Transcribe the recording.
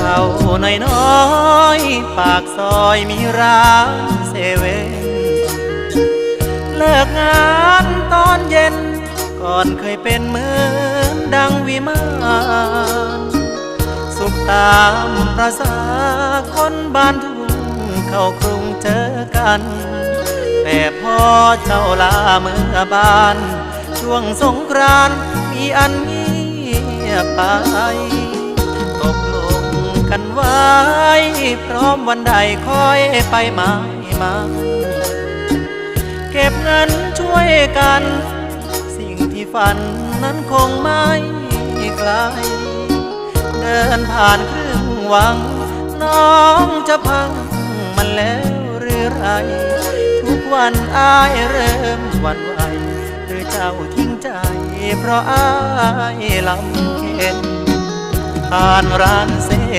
เขาน้อยน้อยปากซอยมีร้านเซเว่นเลิกงานตอนเย็น ก่อนเคยเป็นเหมือนดังวิมานสุขตามประสาคนบ้านทุ่งเข้ากรุงเจอกัน แต่พอเจ้าลาเมื่อบาน ช่วงสงกรานต์มีอันเงียบไป ไว้ พร้อมวันใดค่อยไปหมายมันเก็บเงินช่วยกัน สิ่งที่ฝันนั้นคงไม่ไกลเดินผ่านครึ่งวัง น้องจะพังมันแล้วหรือไร ทุกวันอายเริ่มหวันไหวหรือเจ้าทิ้งใจ เพราะอายลำเค็นผ่านร้านเซ